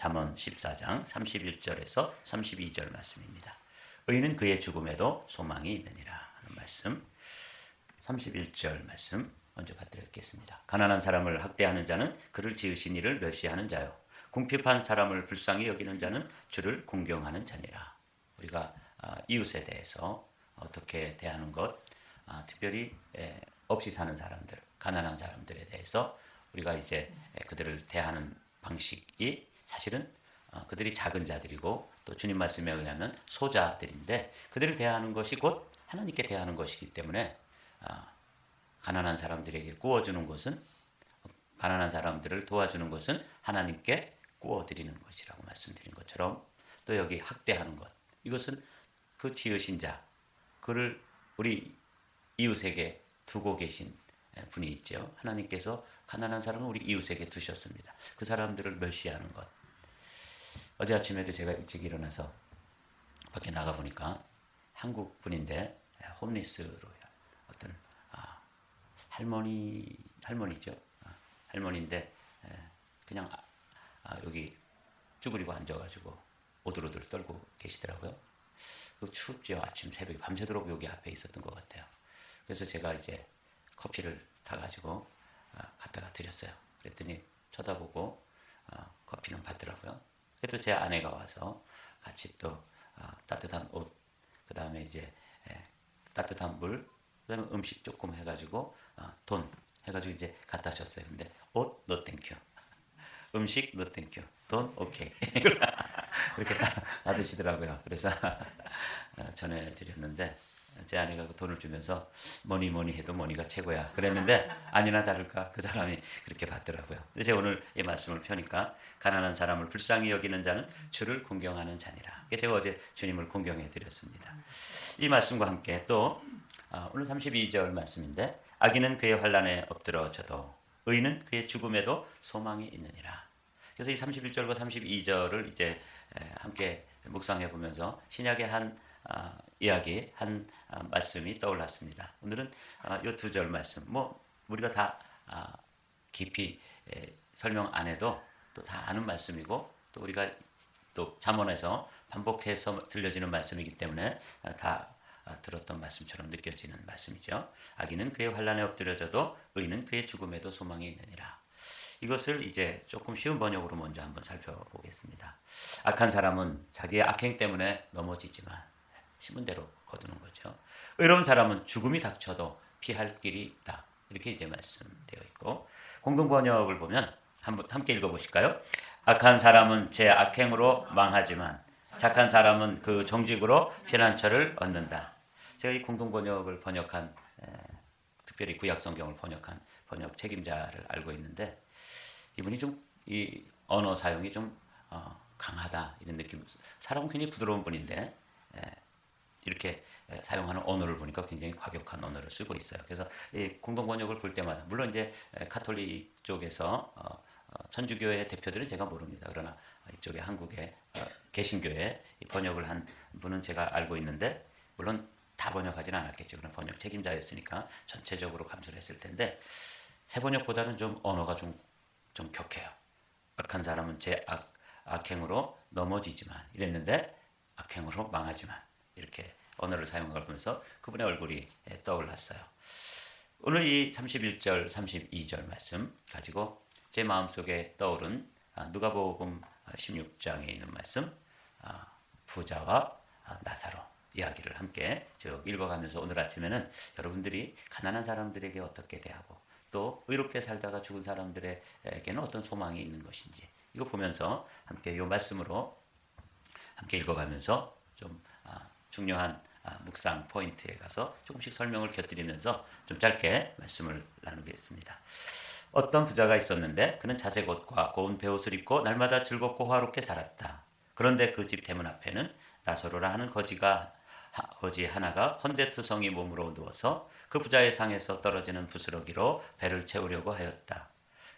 잠언 14장 31절에서 32절 말씀입니다. 의인은 그의 죽음에도 소망이 있느니라 하는 말씀. 31절 말씀 먼저 받들겠습니다. 가난한 사람을 학대하는 자는 그를 지으신 이를 멸시하는 자요. 궁핍한 사람을 불쌍히 여기는 자는 주를 공경하는 자니라. 우리가 아, 이웃에 대해서 어떻게 대하는 것, 아, 특별히 에, 없이 사는 사람들, 가난한 사람들에 대해서 우리가 이제 에, 그들을 대하는 방식이 사실은 어, 그들이 작은 자들이고 또 주님 말씀에 의하면 소자들인데 그들을 대하는 것이 곧 하나님께 대하는 것이기 때문에 아, 가난한 사람들에게 구워주는 것은 가난한 사람들을 도와주는 것은 하나님께 구워드리는 것이라고 말씀드린 것처럼 또 여기 학대하는 것 이것은 그 지으신 자 그를 우리 이웃에게 두고 계신 분이 있죠. 하나님께서 가난한 사람은 우리 이웃에게 두셨습니다. 그 사람들을 멸시하는 것. 어제 아침에도 제가 일찍 일어나서 밖에 나가 보니까 한국 분인데 홈리스로 어떤 아, 할머니 할머니죠. 아, 할머니인데 에, 그냥 아, 아, 여기 쭈그리고 앉아가지고 오들오들 떨고 계시더라고요. 그 춥죠. 아침 새벽에 밤새도록 여기 앞에 있었던 것 같아요. 그래서 제가 이제 커피를 타가지고 아, 갖다가 드렸어요. 그랬더니 쳐다보고 아, 커피는 받더라고요. 그래도 제 아내가 와서 같이 또 아, 따뜻한 옷, 그 다음에 이제 에, 따뜻한 물, 그 다음에 음식 조금 해가지고 아, 돈 해가지고 이제 갖다 줬어요. 근데 옷, 노 땡큐. 음식, 노 땡큐. 돈, 오케이. 그렇게 받으시더라고요. 그래서 어, 전해드렸는데 제 아내가 그 돈을 주면서 뭐니 뭐니 해도 뭐니가 최고야 그랬는데 아니나 다를까 그 사람이 그렇게 받더라고요. 근데 제가 오늘 이 말씀을 펴니까 가난한 사람을 불쌍히 여기는 자는 주를 공경하는 자니라. 제가 어제 주님을 공경해 드렸습니다. 이 말씀과 함께 또 아, 오늘 32절 말씀인데 악인은 그의 환란에 엎드러져도 의인은 그의 죽음에도 소망이 있느니라. 그래서 이 31절과 32절을 이제 에, 함께 묵상해 보면서 신약의 한 아, 이야기 한 아, 말씀이 떠올랐습니다. 오늘은 이 두 절 말씀 뭐 우리가 다 아, 깊이 에, 설명 안 해도 또 다 아는 말씀이고 또 우리가 또 잠언에서 반복해서 들려지는 말씀이기 때문에 아, 다 아, 들었던 말씀처럼 느껴지는 말씀이죠. 악인은 그의 환란에 엎드려져도 의인은 그의 죽음에도 소망이 있느니라. 이것을 이제 조금 쉬운 번역으로 먼저 한번 살펴보겠습니다. 악한 사람은 자기의 악행 때문에 넘어지지만 심은 대로 거두는 거죠. 의로운 사람은 죽음이 닥쳐도 피할 길이 있다. 이렇게 이제 말씀되어 있고 공동 번역을 보면 한번 함께 읽어보실까요? 악한 사람은 제 악행으로 망하지만 착한 사람은 그 정직으로 피난처를 얻는다. 제가 이 공동 번역을 번역한 에, 특별히 구약 성경을 번역한 번역 책임자를 알고 있는데 이분이 좀 이 언어 사용이 좀 어, 강하다 이런 느낌. 사람은 굉장히 부드러운 분인데 에, 이렇게 에, 사용하는 언어를 보니까 굉장히 과격한 언어를 쓰고 있어요. 그래서 이 공동 번역을 볼 때마다 물론 이제 에, 카톨릭 쪽에서 어, 어, 천주교의 대표들은 제가 모릅니다. 그러나 이쪽에 한국의 어, 개신교의 이 번역을 한 분은 제가 알고 있는데 물론 다 번역하지는 않았겠죠. 그런 번역 책임자였으니까 전체적으로 감수를 했을 텐데 새 번역보다는 좀 언어가 좀, 좀 격해요. 악한 사람은 제 악, 악행으로 넘어지지만 이랬는데 악행으로 망하지만 이렇게 언어를 사용한 걸 보면서 그분의 얼굴이 예, 떠올랐어요. 오늘 이 31절, 32절 말씀 가지고 제 마음속에 떠오른 아, 누가복음 16장에 있는 말씀 아, 부자와 아, 나사로 이야기를 함께 쭉 읽어가면서 오늘 아침에는 여러분들이 가난한 사람들에게 어떻게 대하고 또 의롭게 살다가 죽은 사람들에게는 어떤 소망이 있는 것인지 이거 보면서 함께 이 말씀으로 함께 읽어가면서 좀 아, 중요한 아, 묵상 포인트에 가서 조금씩 설명을 곁들이면서 좀 짧게 말씀을 나누겠습니다. 어떤 부자가 있었는데 그는 자색 옷과 고운 베옷을 입고 날마다 즐겁고 화롭게 살았다. 그런데 그 집 대문 앞에는 나서로라 하는 거지가 하- 거지 하나가 헌데투성이 몸으로 누워서 그 부자의 상에서 떨어지는 부스러기로 배를 채우려고 하였다.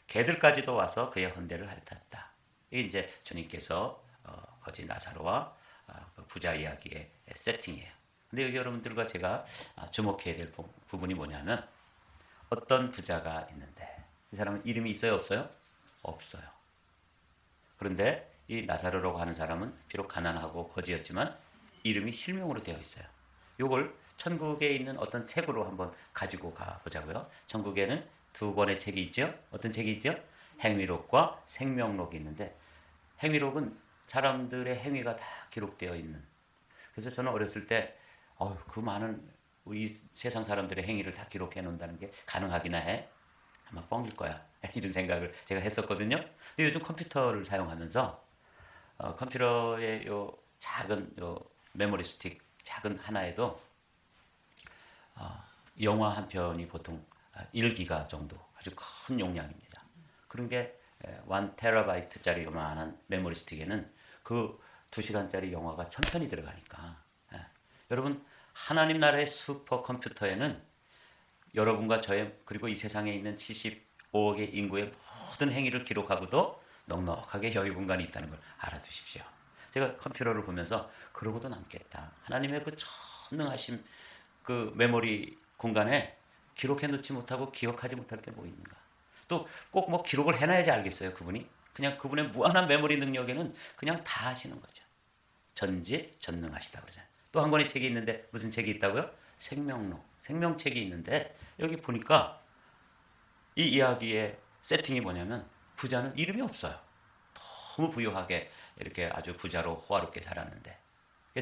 개들까지도 와서 그의 헌데를 핥았다. 이게 이제 주님께서 어, 거지 나사로와 아, 그 부자 이야기의 세팅이에요. 근데 여기 여러분들과 제가 아, 주목해야 될 부- 부분이 뭐냐면 어떤 부자가 있는데 이 사람은 이름이 있어요 없어요? 없어요. 그런데 이 나사로라고 하는 사람은 비록 가난하고 거지였지만 이름이 실명으로 되어 있어요. 요걸 천국에 있는 어떤 책으로 한번 가지고 가 보자고요. 천국에는 두 권의 책이 있죠. 어떤 책이 있죠? 행위록과 생명록이 있는데 행위록은 사람들의 행위가 다 기록되어 있는. 그래서 저는 어렸을 때 어휴, 그 많은 우리 세상 사람들의 행위를 다 기록해 놓는다는 게 가능하기나 해. 아마 뻥일 거야. 이런 생각을 제가 했었거든요. 근데 요즘 컴퓨터를 사용하면서 어, 컴퓨터의 요 작은 요 메모리 스틱 작은 하나에도 어, 영화 한 편이 보통 1기가 정도 아주 큰 용량입니다. 그런 게 1 테라바이트짜리 요만한 메모리 스틱에는 그 2시간짜리 영화가 천 편이 들어가니까 예. 여러분 하나님 나라의 슈퍼컴퓨터에는 여러분과 저의 그리고 이 세상에 있는 75억의 인구의 모든 행위를 기록하고도 넉넉하게 여유 공간이 있다는 걸 알아두십시오. 제가 컴퓨터를 보면서 그러고도 남겠다. 하나님의 그 전능하심 그 메모리 공간에 기록해 놓지 못하고 기억하지 못할 게 뭐 있는가. 또 꼭 뭐 기록을 해놔야지 알겠어요. 그분이. 그냥 그분의 무한한 메모리 능력에는 그냥 다 하시는 거죠. 전지 전능하시다 그러잖아요. 또 한 권의 책이 있는데 무슨 책이 있다고요? 생명록. 생명책이 있는데 여기 보니까 이 이야기의 세팅이 뭐냐면 부자는 이름이 없어요. 너무 부유하게 이렇게 아주 부자로 호화롭게 살았는데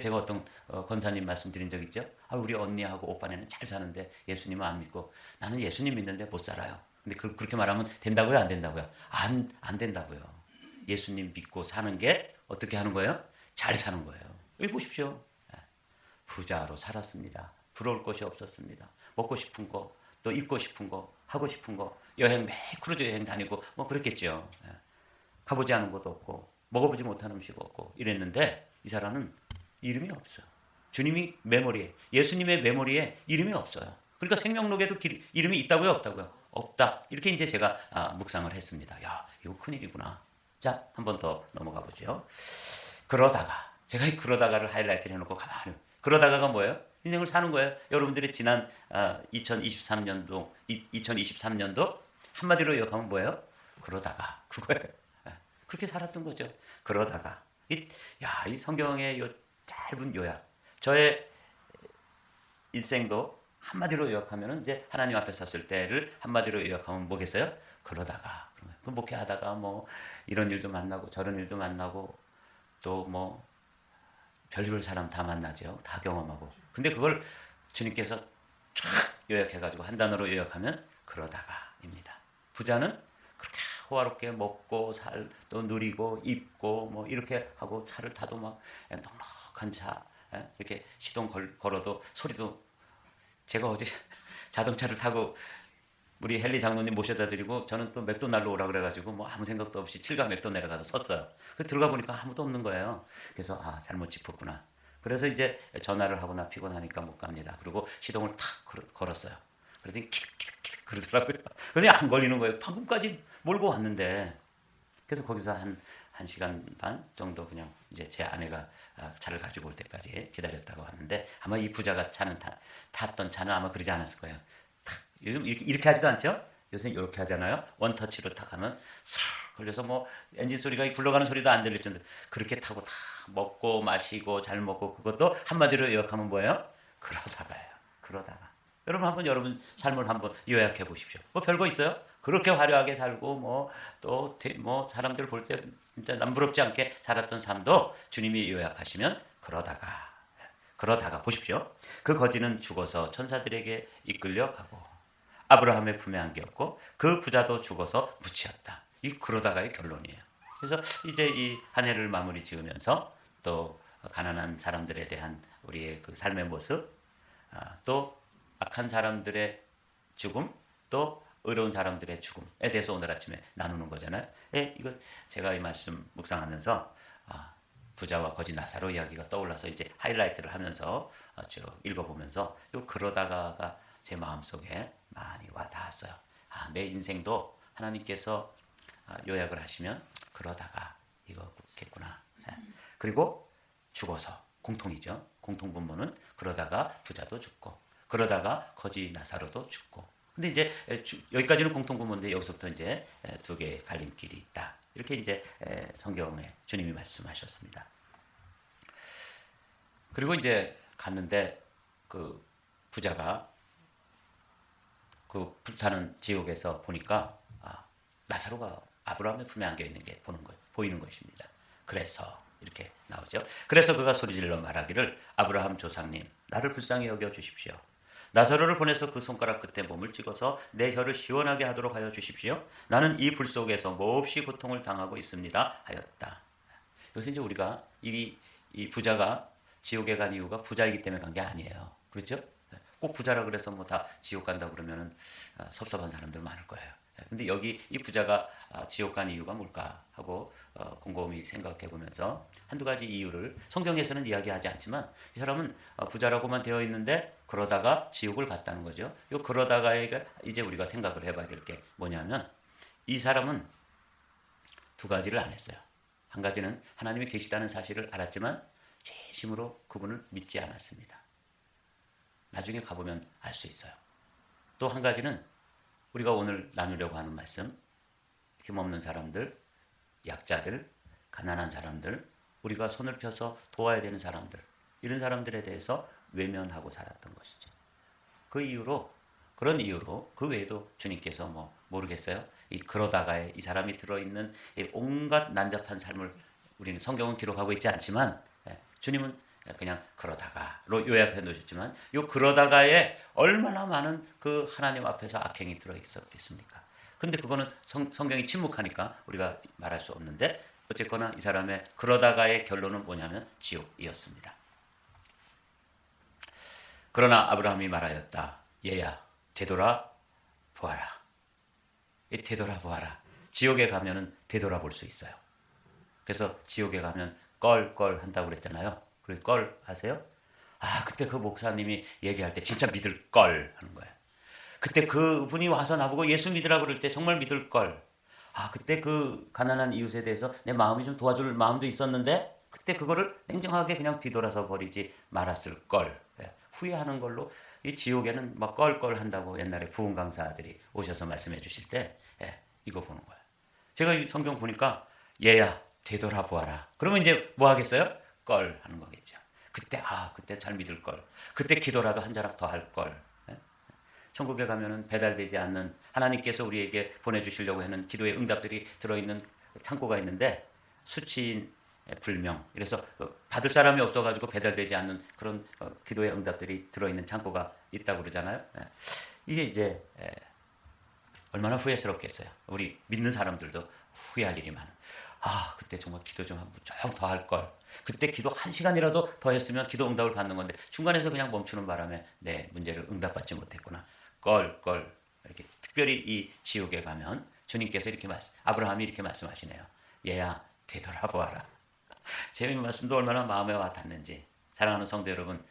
제가 어떤 어, 권사님 말씀드린 적 있죠. 아, 우리 언니하고 오빠네는 잘 사는데 예수님은 안 믿고 나는 예수님 믿는데 못 살아요. 근데 그, 그렇게 말하면 된다고요, 안 된다고요? 안, 안 된다고요. 예수님 믿고 사는 게 어떻게 하는 거예요? 잘 사는 거예요. 여기 보십시오. 예. 부자로 살았습니다. 부러울 것이 없었습니다. 먹고 싶은 거, 또 입고 싶은 거, 하고 싶은 거, 여행 매 크루즈 여행 다니고 뭐 그랬겠죠. 예. 가보지 않은 것도 없고 먹어보지 못한 음식 없고 이랬는데 이 사람은 이름이 없어. 주님이 메모리에 예수님의 메모리에 이름이 없어요. 그러니까 생명록에도 기, 이름이 있다고요, 없다고요? 없다. 이렇게 이제 제가 아, 묵상을 했습니다. 야, 이거 큰 일이구나. 자, 한 번 더 넘어가 보죠. 그러다가 제가 이 그러다가를 하이라이트를 해놓고 가만히 그러다가가 뭐예요? 인생을 사는 거예요. 여러분들이 지난 아, 2023년도 2023년도 한마디로 요약하면 뭐예요? 그러다가 그거예요. 예, 그렇게 살았던 거죠. 그러다가 이, 야, 이 성경의 요 짧은 요약. 저의 일생도 한마디로 요약하면 이제 하나님 앞에 섰을 때를 한마디로 요약하면 뭐겠어요? 그러다가 그 목회하다가 뭐 이런 일도 만나고 저런 일도 만나고 또 뭐 별별 사람 다 만나죠. 다 경험하고. 근데 그걸 주님께서 쫙 요약해가지고 한 단어로 요약하면 그러다가입니다. 부자는 그렇게 호화롭게 먹고 살 또 누리고 입고 뭐 이렇게 하고 차를 타도 막 넉넉한 차 예? 이렇게 시동 걸, 걸어도 소리도 제가 어제 자동차를 타고 우리 헨리 장로님 모셔다 드리고 저는 또 맥도날드 오라 그래가지고 뭐 아무 생각도 없이 칠가 맥도 내려가서 섰어요. 그 들어가 보니까 아무도 없는 거예요. 그래서 아 잘못 짚었구나. 그래서 이제 전화를 하거나 피곤하니까 못 갑니다. 그리고 시동을 탁 걸었어요. 그러더니 키득키득키득 그러더라고요. 그러더니 안 걸리는 거예요. 방금까지 몰고 왔는데 그래서 거기서 한, 한 시간 반 정도 그냥 이제 제 아내가 아, 차를 가지고 올 때까지 기다렸다고 하는데 아마 이 부자가 차는 타, 탔던 차는 아마 그러지 않았을 거예요. 탁, 요즘 이렇게, 이렇게 하지도 않죠? 요새 이렇게 하잖아요. 원터치로 탁 하면 싹 걸려서 뭐 엔진 소리가 굴러가는 소리도 안 들릴 정도 그렇게 타고 다 먹고 마시고 잘 먹고 그것도 한마디로 요약하면 뭐예요? 그러다가요. 그러다가. 여러분 한번 여러분 삶을 한번 요약해 보십시오. 뭐 별거 있어요? 그렇게 화려하게 살고 뭐 또뭐 뭐 사람들 볼 때 진짜 남부럽지 않게 살았던 삶도 주님이 요약하시면 그러다가 그러다가 보십시오. 그 거지는 죽어서 천사들에게 이끌려 가고 아브라함의 품에 안겼고 그 부자도 죽어서 묻히었다. 이 그러다가의 결론이에요. 그래서 이제 이 한 해를 마무리 지으면서 또 가난한 사람들에 대한 우리의 그 삶의 모습, 아, 또 악한 사람들의 죽음, 또 의로운 사람들의 죽음에 대해서 오늘 아침에 나누는 거잖아요. 예, 이거 제가 이 말씀 묵상하면서 아, 부자와 거지 나사로 이야기가 떠올라서 이제 하이라이트를 하면서 아, 저 읽어보면서 요 그러다가가 제 마음 속에 많이 와 닿았어요. 아, 내 인생도 하나님께서 아, 요약을 하시면 그러다가 이거겠구나. 예. 그리고 죽어서 공통이죠. 공통 분모는 그러다가 부자도 죽고 그러다가 거지 나사로도 죽고 근데 이제 여기까지는 공통구문인데 여기서부터 이제 에, 두 개의 갈림길이 있다. 이렇게 이제 에, 성경에 주님이 말씀하셨습니다. 그리고 이제 갔는데 그 부자가 그 불타는 지옥에서 보니까 아, 나사로가 아브라함의 품에 안겨 있는 게 보는 거 보이는 것입니다. 그래서 이렇게 나오죠. 그래서 그가 소리질러 말하기를 아브라함 조상님 나를 불쌍히 여겨 주십시오. 나사로를 보내서 그 손가락 끝에 몸을 찍어서 내 혀를 시원하게 하도록 하여 주십시오. 나는 이 불 속에서 몹시 고통을 당하고 있습니다. 하였다. 여기서 이제 우리가 이, 이 부자가 지옥에 간 이유가 부자이기 때문에 간 게 아니에요. 그렇죠? 꼭 부자라 그래서 뭐 다 지옥 간다 그러면은 아, 섭섭한 사람들 많을 거예요. 예, 근데 여기 이 부자가 아, 지옥 간 이유가 뭘까 하고 어, 곰곰이 생각해 보면서 한두 가지 이유를 성경에서는 이야기하지 않지만 이 사람은 어, 부자라고만 되어 있는데 그러다가 지옥을 갔다는 거죠. 요 그러다가가 이제 우리가 생각을 해봐야 될 게 뭐냐면 이 사람은 두 가지를 안 했어요. 한 가지는 하나님이 계시다는 사실을 알았지만 진심으로 그분을 믿지 않았습니다. 나중에 가보면 알 수 있어요. 또 한 가지는 우리가 오늘 나누려고 하는 말씀, 힘없는 사람들, 약자들, 가난한 사람들, 우리가 손을 펴서 도와야 되는 사람들, 이런 사람들에 대해서 외면하고 살았던 것이죠. 그 이유로 그런 이유로 그 외에도 주님께서 뭐 모르겠어요. 이 그러다가에 이 사람이 들어있는 이 온갖 난잡한 삶을 우리는 성경은 기록하고 있지 않지만 예, 주님은 그냥 그러다가로 요약해 놓으셨지만 요 그러다가에 얼마나 많은 그 하나님 앞에서 악행이 들어 있었겠습니까? 근데 그거는 성, 성경이 침묵하니까 우리가 말할 수 없는데 어쨌거나 이 사람의 그러다가의 결론은 뭐냐면 지옥이었습니다. 그러나 아브라함이 말하였다. 얘야, 되돌아 보아라. 이 되돌아 보아라. 지옥에 가면은 되돌아 볼 수 있어요. 그래서 지옥에 가면 껄껄 한다고 그랬잖아요. 그래 껄 하세요? 아 그때 그 목사님이 얘기할 때 진짜 믿을 걸 하는 거예요. 그때 그분이 와서 나보고 예수 믿으라 그럴 때 정말 믿을 걸. 아 그때 그 가난한 이웃에 대해서 내 마음이 좀 도와줄 마음도 있었는데 그때 그거를 냉정하게 그냥 뒤돌아서 버리지 말았을 걸. 예, 후회하는 걸로 이 지옥에는 막 껄껄 한다고 옛날에 부흥 강사들이 오셔서 말씀해 주실 때 예, 이거 보는 거예요. 제가 이 성경 보니까 얘야 되돌아보아라. 그러면 이제 뭐 하겠어요? 걸 하는 거겠죠. 그때 아 그때 잘 믿을 걸. 그때 기도라도 한 자락 더 할 걸. 예? 천국에 가면은 배달되지 않는 하나님께서 우리에게 보내주시려고 하는 기도의 응답들이 들어있는 창고가 있는데 수치인 불명. 그래서 어, 받을 사람이 없어가지고 배달되지 않는 그런 어, 기도의 응답들이 들어있는 창고가 있다고 그러잖아요. 예. 이게 이제 예, 얼마나 후회스럽겠어요. 우리 믿는 사람들도 후회할 일이 많아. 아, 그때 정말 기도 좀 조금 더 할 걸. 그때 기도 한 시간이라도 더 했으면 기도 응답을 받는 건데 중간에서 그냥 멈추는 바람에 내 문제를 응답받지 못했구나. 걸, 걸. 이렇게 특별히 이 지옥에 가면 주님께서 이렇게 말씀, 아브라함이 이렇게 말씀하시네요. 얘야, 되돌아보아라. 재밌는 말씀도 얼마나 마음에 와 닿는지. 사랑하는 성도 여러분,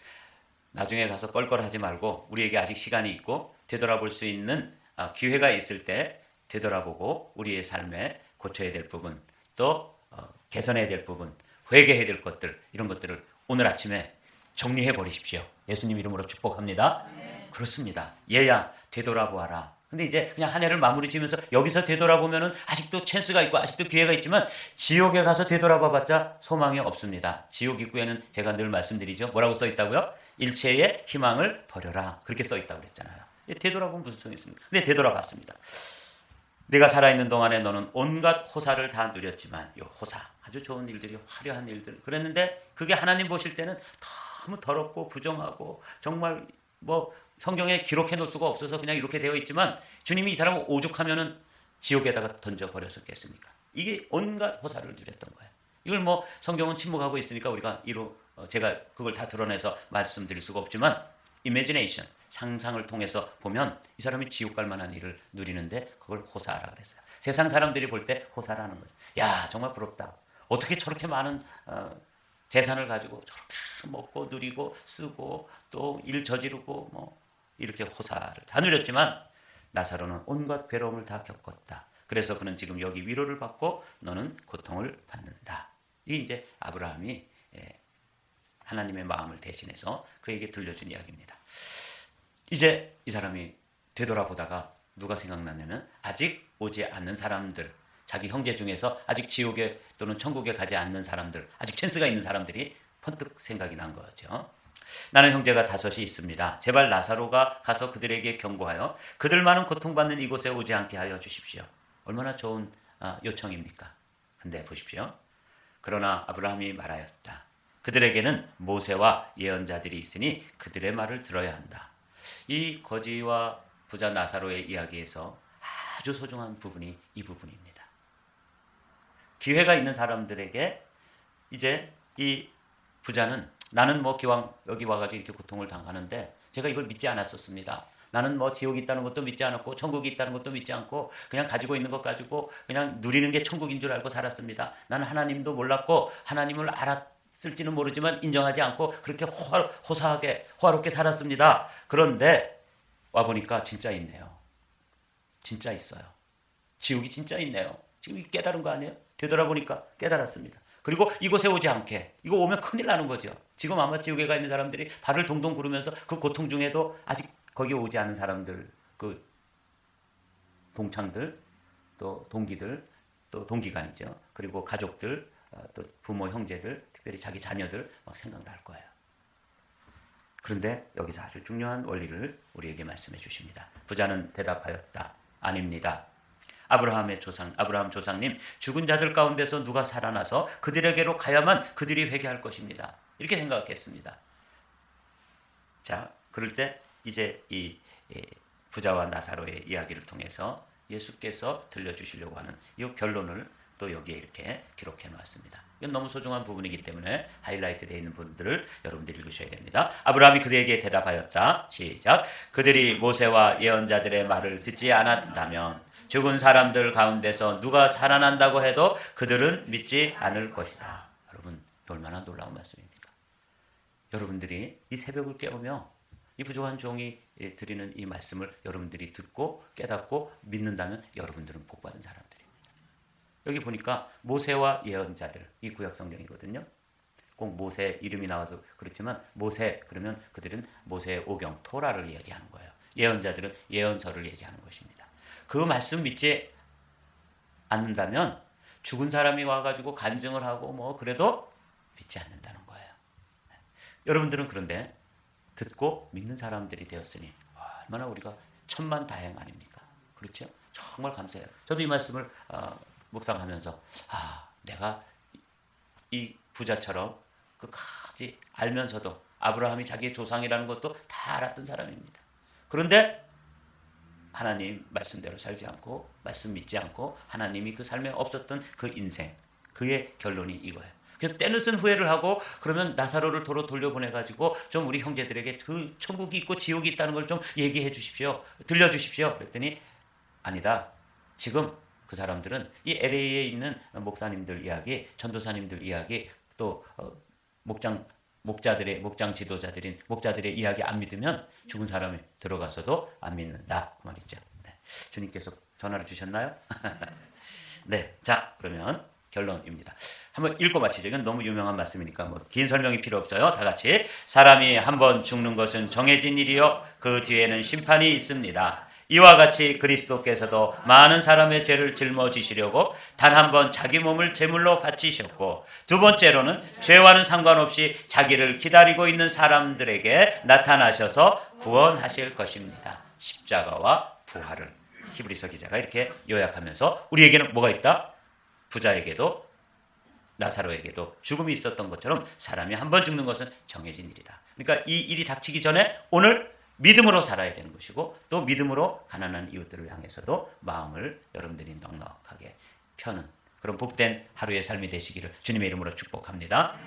나중에 가서 껄껄하지 말고 우리에게 아직 시간이 있고 되돌아볼 수 있는 아, 기회가 있을 때 되돌아보고 우리의 삶에 고쳐야 될 부분 또 어, 개선해야 될 부분 회개해야 될 것들 이런 것들을 오늘 아침에 정리해 버리십시오. 예수님 이름으로 축복합니다. 그렇습니다. 얘야 되돌아보아라. 근데 이제 그냥 한 해를 마무리 지면서 여기서 되돌아보면은 아직도 찬스가 있고 아직도 기회가 있지만 지옥에 가서 되돌아봐봤자 소망이 없습니다. 지옥 입구에는 제가 늘 말씀드리죠. 뭐라고 써 있다고요? 일체의 희망을 버려라. 그렇게 써 있다고 그랬잖아요. 되돌아보면 무슨 소용이 있습니까? 근데 되돌아봤습니다. 내가 살아있는 동안에 너는 온갖 호사를 다 누렸지만 요 호사 아주 좋은 일들이 화려한 일들 그랬는데 그게 하나님 보실 때는 너무 더럽고 부정하고 정말 뭐 성경에 기록해 놓을 수가 없어서 그냥 이렇게 되어 있지만 주님이 이 사람을 오죽하면은 지옥에다가 던져 버렸었겠습니까? 이게 온갖 호사를 누렸던 거예요. 이걸 뭐 성경은 침묵하고 있으니까 우리가 이로 어, 제가 그걸 다 드러내서 말씀드릴 수가 없지만 이미지네이션 상상을 통해서 보면 이 사람이 지옥 갈 만한 일을 누리는데 그걸 호사라 그랬어요. 세상 사람들이 볼 때 호사라는 거죠. 야 정말 부럽다. 어떻게 저렇게 많은 어, 재산을 가지고 저렇게 먹고 누리고 쓰고 또 일 저지르고 뭐 이렇게 호사를 다 누렸지만 나사로는 온갖 괴로움을 다 겪었다. 그래서 그는 지금 여기 위로를 받고 너는 고통을 받는다. 이게 이제 아브라함이 예, 하나님의 마음을 대신해서 그에게 들려준 이야기입니다. 이제 이 사람이 되돌아보다가 누가 생각나냐면 아직 오지 않는 사람들, 자기 형제 중에서 아직 지옥에 또는 천국에 가지 않는 사람들, 아직 찬스가 있는 사람들이 번뜩 생각이 난 거죠. 나는 형제가 다섯이 있습니다. 제발 나사로가 가서 그들에게 경고하여 그들만은 고통받는 이곳에 오지 않게 하여 주십시오. 얼마나 좋은 아, 요청입니까? 근데 보십시오. 그러나 아브라함이 말하였다. 그들에게는 모세와 예언자들이 있으니 그들의 말을 들어야 한다. 이 거지와 부자 나사로의 이야기에서 아주 소중한 부분이 이 부분입니다. 기회가 있는 사람들에게 이제 이 부자는 나는 뭐 기왕 여기 와가지고 이렇게 고통을 당하는데 제가 이걸 믿지 않았었습니다. 나는 뭐 지옥이 있다는 것도 믿지 않았고 천국이 있다는 것도 믿지 않고 그냥 가지고 있는 것 가지고 그냥 누리는 게 천국인 줄 알고 살았습니다. 나는 하나님도 몰랐고 하나님을 알았 을지는 모르지만 인정하지 않고 그렇게 호, 호사하게 호화롭게 살았습니다. 그런데 와 보니까 진짜 있네요. 진짜 있어요. 지옥이 진짜 있네요. 지금 깨달은 거 아니에요? 되돌아보니까 깨달았습니다. 그리고 이곳에 오지 않게 이거 오면 큰일 나는 거죠. 지금 아마 지옥에 가 있는 사람들이 발을 동동 구르면서 그 고통 중에도 아직 거기 오지 않은 사람들 그 동창들 또 동기들 또 동기간이죠. 그리고 가족들 어, 또 부모 형제들 특별히 자기 자녀들 막 생각날 거예요. 그런데 여기서 아주 중요한 원리를 우리에게 말씀해 주십니다. 부자는 대답하였다. 아닙니다. 아브라함의 조상, 아브라함 조상님, 죽은 자들 가운데서 누가 살아나서 그들에게로 가야만 그들이 회개할 것입니다. 이렇게 생각했습니다. 자, 그럴 때 이제 이 예, 부자와 나사로의 이야기를 통해서 예수께서 들려주시려고 하는 이 결론을 또 여기에 이렇게 기록해 놓았습니다. 이건 너무 소중한 부분이기 때문에 하이라이트 되어 있는 분들을 여러분들이 읽으셔야 됩니다. 아브라함이 그들에게 대답하였다. 시작. 그들이 모세와 예언자들의 말을 듣지 않았다면 죽은 사람들 가운데서 누가 살아난다고 해도 그들은 믿지 않을 것이다. 여러분, 얼마나 놀라운 말씀입니까? 여러분들이 이 새벽을 깨우며 이 부족한 종이 드리는 이 말씀을 여러분들이 듣고 깨닫고 믿는다면 여러분들은 복받은 사람들입니다. 여기 보니까 모세와 예언자들 이 구약 성경이거든요. 꼭 모세 이름이 나와서 그렇지만 모세 그러면 그들은 모세의 오경 토라를 얘기하는 거예요. 예언자들은 예언서를 얘기하는 것입니다. 그 말씀 믿지 않는다면 죽은 사람이 와가지고 간증을 하고 뭐 그래도 믿지 않는다는 거예요. 여러분들은 그런데 듣고 믿는 사람들이 되었으니 얼마나 우리가 천만 다행 아닙니까? 그렇죠? 정말 감사해요. 저도 이 말씀을 어, 묵상하면서 아 내가 이 부자처럼 끝까지 알면서도 아브라함이 자기의 조상이라는 것도 다 알았던 사람입니다. 그런데 하나님 말씀대로 살지 않고 말씀 믿지 않고 하나님이 그 삶에 없었던 그 인생 그의 결론이 이거예요. 그래서 때늦은 후회를 하고 그러면 나사로를 도로 돌려보내 가지고 좀 우리 형제들에게 그 천국이 있고 지옥이 있다는 걸 좀 얘기해 주십시오. 들려 주십시오. 그랬더니 아니다. 지금 그 사람들은 이 LA에 있는 목사님들 이야기, 전도사님들 이야기, 또 어, 목장 목자들의 목장 지도자들인 목자들의 이야기 안 믿으면 죽은 사람이 들어가서도 안 믿는다 그 말이죠. 네. 주님께서 전화를 주셨나요? 네, 자 그러면 결론입니다. 한번 읽고 마치죠. 이건 너무 유명한 말씀이니까 뭐 긴 설명이 필요 없어요. 다 같이 사람이 한 번 죽는 것은 정해진 일이요 그 뒤에는 심판이 있습니다. 이와 같이 그리스도께서도 많은 사람의 죄를 짊어지시려고 단 한 번 자기 몸을 제물로 바치셨고 두 번째로는 죄와는 상관없이 자기를 기다리고 있는 사람들에게 나타나셔서 구원하실 것입니다. 십자가와 부활을 히브리서 기자가 이렇게 요약하면서 우리에게는 뭐가 있다? 부자에게도 나사로에게도 죽음이 있었던 것처럼 사람이 한 번 죽는 것은 정해진 일이다. 그러니까 이 일이 닥치기 전에 오늘 믿음으로 살아야 되는 것이고 또 믿음으로 가난한 이웃들을 향해서도 마음을 여러분들이 넉넉하게 펴는 그런 복된 하루의 삶이 되시기를 주님의 이름으로 축복합니다.